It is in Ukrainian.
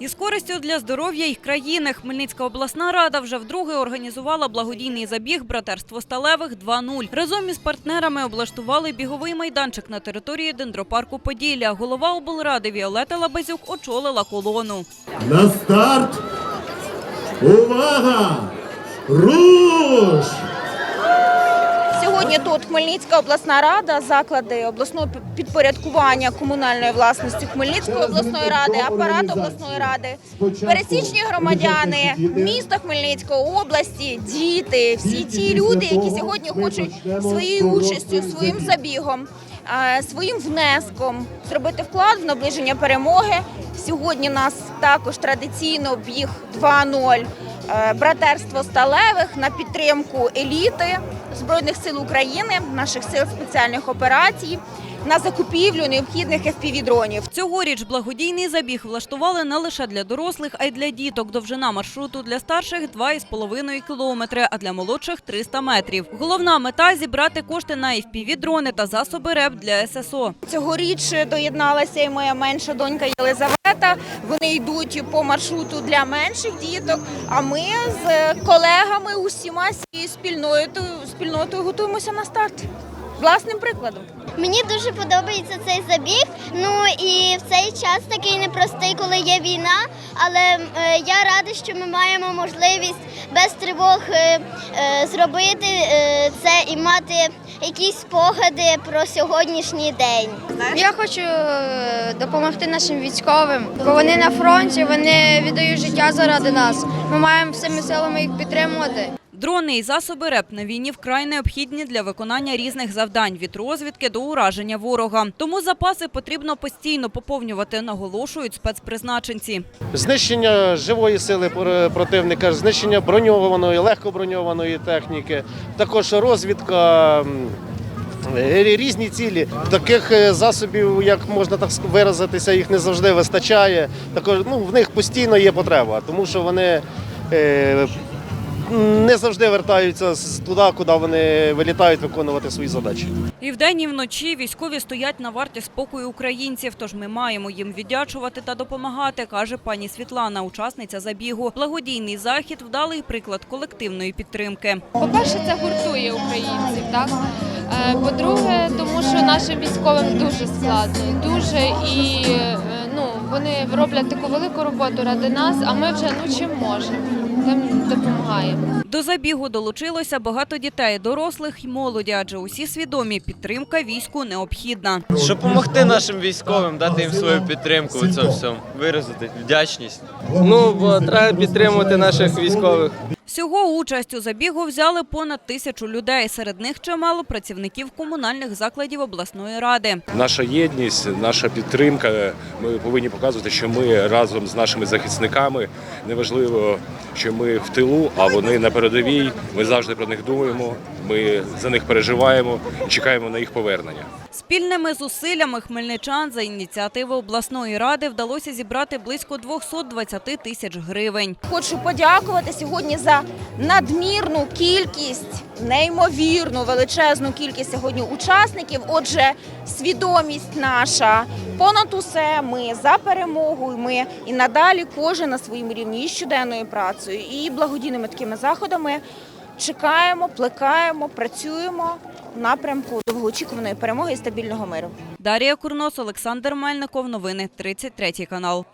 Із користю для здоров'я й країни Хмельницька обласна рада вже вдруге організувала благодійний забіг Братерство сталевих 2.0. Разом із партнерами облаштували біговий майданчик на території дендропарку Поділля. Голова облради Віолета Лабазюк очолила колону. На старт! Увага! Руш! Сьогодні тут Хмельницька обласна рада, заклади обласного підпорядкування комунальної власності Хмельницької обласної ради, апарат обласної ради, пересічні громадяни, міста Хмельницького, області, діти, всі ті люди, які сьогодні хочуть своєю участю, своїм забігом, е, своїм внеском зробити вклад в наближення перемоги. Сьогодні нас також традиційно біг 2.0 е, братерство сталевих на підтримку еліти Збройних сил України, наших сил спеціальних операцій, на закупівлю необхідних FPV-дронів. Цьогоріч благодійний забіг влаштували не лише для дорослих, а й для діток. Довжина маршруту для старших 2,5 кілометри, а для молодших 300 метрів. Головна мета зібрати кошти на FPV-дрони та засоби РЕП для ССО. Цьогоріч доєдналася і моя менша донька Єлизавета. Вони йдуть по маршруту для менших діток. А ми з колегами усіма цією спільнотою спільнотою готуємося на старт. Власним прикладом. Мені дуже подобається цей забіг. Ну і в цей час такий непростий, коли є війна. Але е, я рада, що ми маємо можливість без тривог е, е, зробити е, це і мати якісь спогади про сьогоднішній день. Я хочу е, допомогти нашим військовим, бо вони на фронті, вони віддають життя заради нас. Ми маємо всіми силами їх підтримувати. Дрони і засоби РЕП на війні вкрай необхідні для виконання різних завдань від розвідки до ураження ворога. Тому запаси потрібно постійно поповнювати, наголошують спецпризначенці. знищення живої сили пр- противника, знищення броньованої, легкоброньованої техніки, також розвідка. Різні цілі таких е, засобів, як можна так виразитися, їх не завжди вистачає. Також ну в них постійно є потреба, тому що вони е, не завжди вертаються з- туди, куди вони вилітають виконувати свої задачі. І вдень, і вночі військові стоять на варті спокою українців. Тож ми маємо їм віддячувати та допомагати, каже пані Світлана, учасниця забігу. Благодійний захід вдалий приклад колективної підтримки. По-перше, це гуртує українців, так? Е, По-друге, тому що нашим військовим дуже складно, дуже і е, ну, вони роблять таку велику роботу ради нас, а ми вже ну чим можемо, тим допомагаємо. До забігу долучилося багато дітей, дорослих і молоді, адже усі свідомі підтримка війську необхідна. Щоб допомогти нашим військовим, дати їм свою підтримку у цьому всьому, виразити вдячність. Ну, бо треба підтримувати наших військових. Всього участь у забігу взяли понад тисячу людей. Серед них чимало працівників комунальних закладів обласної ради. Наша єдність, наша підтримка. Ми повинні показувати, що ми разом з нашими захисниками. Неважливо, що ми в тилу, а вони на передовій. Ми завжди про них думаємо. Ми за них переживаємо і чекаємо на їх повернення. Спільними зусиллями хмельничан за ініціативи обласної ради вдалося зібрати близько 220 тисяч гривень. Хочу подякувати сьогодні за надмірну кількість, неймовірну величезну кількість сьогодні учасників. Отже, свідомість наша понад усе. Ми за перемогу. і Ми і надалі кожен на своєму рівні і щоденною працею, і благодійними такими заходами чекаємо, плекаємо, працюємо в напрямку довгоочікуваної перемоги і стабільного миру. Дарія Курнос, Олександр Мельников. Новини 33 канал.